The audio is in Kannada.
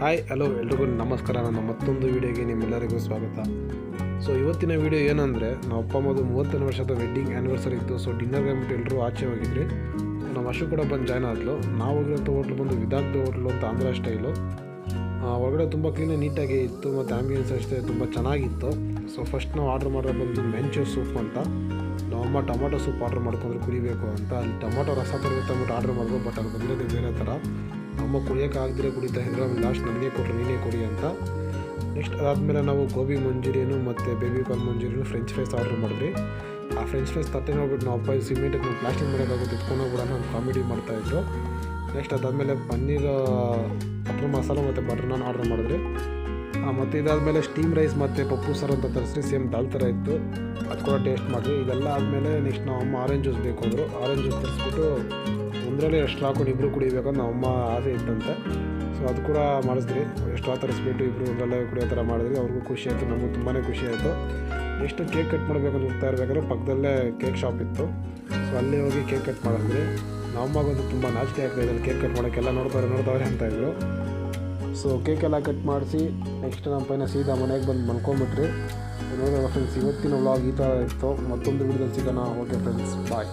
ಹಾಯ್, ಹಲೋ, ಎಲ್ರಿಗೂ ನಮಸ್ಕಾರ. ನನ್ನ ಮತ್ತೊಂದು ವೀಡಿಯೋಗೆ ನಿಮ್ಮೆಲ್ಲರಿಗೂ ಸ್ವಾಗತ. ಸೊ ಇವತ್ತಿನ ವೀಡಿಯೋ ಏನಂದರೆ, ನಾವು ಅಪ್ಪ ಅಮ್ಮದು ಮೂವತ್ತನೇ ವರ್ಷದ ವೆಡ್ಡಿಂಗ್ ಆ್ಯನಿವರ್ಸರಿ ಇತ್ತು. ಸೊ ಡಿನ್ನರ್ಗೆ ಅಂದ್ಬಿಟ್ಟು ಎಲ್ಲರೂ ಆಚೆ ಹೋಗಿದ್ರಿ ನಮ್ಮ ಅಶು ಕೂಡ ಬಂದು ಜಾಯ್ನ್ ಆದಲು. ನಾವು ಹೋಗಿರೋಂಥ ಹೋಟ್ಲು ಬಂದು ವಿದಾಗ್ದ ಹೋಟ್ಲು ಅಂತ ಆಂಧ್ರ ಸ್ಟೈಲು ಒಳಗಡೆ ತುಂಬ ಕ್ಲೀನಾಗಿ ನೀಟಾಗಿ ಇತ್ತು. ಮತ್ತು ಆ್ಯಂಬಿಯನ್ಸ್ ಅಷ್ಟೇ ತುಂಬ ಚೆನ್ನಾಗಿತ್ತು. ಸೊ ಫಸ್ಟ್ ನಾವು ಆರ್ಡ್ರ್ ಮಾಡೋದು ಬಂದು ಮೆಂಚೂರ್ ಸೂಪ್ ಅಂತ. ನಮ್ಮಮ್ಮ ಟೊಮೊಟೊ ಸೂಪ್ ಆರ್ಡ್ರ್ ಮಾಡ್ಕೊಂಡ್ರೆ, ಕುಡಿಬೇಕು ಅಂತ. ಅಲ್ಲಿ ಟೊಮೊಟೊ ರಸ ತರಬೇಕು ಅಂದ್ಬಿಟ್ಟು ಆರ್ಡ್ರ್ ಮಾಡಿದ್ರು ಬಟ್ ಅದು ಬಂದಿರೋದು ಬೇರೆ ಥರ. ನಮ್ಮ ಕುಡಿಯೋಕೆ ಆಗದಿರೋ ಕುಡಿತಾ ಇದ್ರೆ ಆಮೇಲೆ ಲಾಸ್ಟ್ ನನಗೆ ಕೊಟ್ಟರು ನೀನೇ ಕೊಡಿ ಅಂತ. ನೆಕ್ಸ್ಟ್ ಅದಾದಮೇಲೆ ನಾವು ಗೋಬಿ ಮಂಜೂರಿಯನ್ನು ಮತ್ತು ಬೇಬಿ ಕಾರ್ನ್ ಮಂಜೂರಿಯನ್ನು ಫ್ರೆಂಚ್ ಫ್ರೈಸ್ ಆರ್ಡರ್ ಮಾಡಿದ್ವಿ. ಆ ಫ್ರೆಂಚ್ ಫ್ರೈಸ್ ತಟ್ಟೆ ನೋಡ್ಬಿಟ್ಟು ನಾವು ಅಪ್ಪ ಸಿಮೆಂಟ್ ನಾವು ಪ್ಲಾಸ್ಟಿಕ್ ಮಾಡೋಕ್ಕಾಗುತ್ತೆ ಕೂಡ ನಾನು ಕಾಮಿಡಿ ಮಾಡ್ತಾಯಿದ್ರು ನೆಕ್ಸ್ಟ್ ಅದಾದಮೇಲೆ ಪನ್ನೀರ್ ಬಟರ್ ಮಸಾಲ ಮತ್ತು ಬಟರ್ ನಾನ್ ಆರ್ಡರ್ ಮಾಡಿದ್ರಿ ಮತ್ತು ಇದಾದಮೇಲೆ ಸ್ಟೀಮ್ ರೈಸ್ ಮತ್ತು ಪಪ್ಪು ಸಾರು ಅಂತ ತರಿಸಿ ಸೇಮ್ ದಾಲ್ ಥರ ಇತ್ತು. ಅದು ಕೂಡ ಟೇಸ್ಟ್ ಮಾಡಿದ್ವಿ. ಇದೆಲ್ಲ ಆದಮೇಲೆ ನೆಕ್ಸ್ಟ್ ನಾವು ಅಮ್ಮ ಆರೆಂಜ್ ಜ್ಯೂಸ್ ಬೇಕು ಅಂದರು ಆರೆಂಜ್ ಜ್ಯೂಸ್ ತರಿಸ್ಬಿಟ್ಟು ಒಂದರಲ್ಲಿ ಎಷ್ಟು ಹಾಕೊಂಡು ಇಬ್ಬರು ಕುಡಿಬೇಕು ಅಂತ ನಮ್ಮ ಅಮ್ಮ ಆಸೆ ಇತ್ತಂತೆ. ಸೊ ಅದು ಕೂಡ ಮಾಡಿಸಿದ್ರಿ. ಎಷ್ಟು ತರಿಸ್ಬಿಟ್ಟು ಇಬ್ಬರು ಒಂದರಲ್ಲೇ ಕುಡಿಯೋ ಥರ ಮಾಡಿದ್ರಿ. ಅವ್ರಿಗೂ ಖುಷಿ ಆಯಿತು, ನಮಗೂ ತುಂಬಾ ಖುಷಿ ಆಯಿತು. ನೆಕ್ಸ್ಟ್ ಕೇಕ್ ಕಟ್ ಮಾಡಬೇಕಂತ ಹೋಗ್ತಾ ಇರಬೇಕಾದ್ರೆ ಪಕ್ಕದಲ್ಲೇ ಕೇಕ್ ಶಾಪ್ ಇತ್ತು. ಸೊ ಅಲ್ಲಿ ಹೋಗಿ ಕೇಕ್ ಕಟ್ ಮಾಡಿದ್ವಿ ನಮ್ಮಗಂತೂ ತುಂಬ ನಾಚಿಕೆ ಆಗ್ತಾ ಇದೆ ಕೇಕ್ ಕಟ್ ಮಾಡೋಕ್ಕೆಲ್ಲ ನೋಡ್ತಾರೆ ನೋಡ್ತಾವ್ರೆ ಅಂತ ಇದ್ರು. ಸೊ ಕೇಕ್ ಎಲ್ಲ ಕಟ್ ಮಾಡಿಸಿ, ನೆಕ್ಸ್ಟ್ ನಮ್ಮ ಪೈನ ಸೀದಾ ಮನೆಗೆ ಬಂದು ಮಲ್ಕೊಂಬಿಟ್ರಿ ನೋಡಿದ್ರೆ ಫ್ರೆಂಡ್ಸ್ ಇವತ್ತಿನ ವ್ಲಾಗ್ ಈ ಥರ ಇತ್ತು. ಮತ್ತೊಂದು ವಿಡಿಯೋದಲ್ಲಿ ಸಿಗೋಣ. Okay friends bye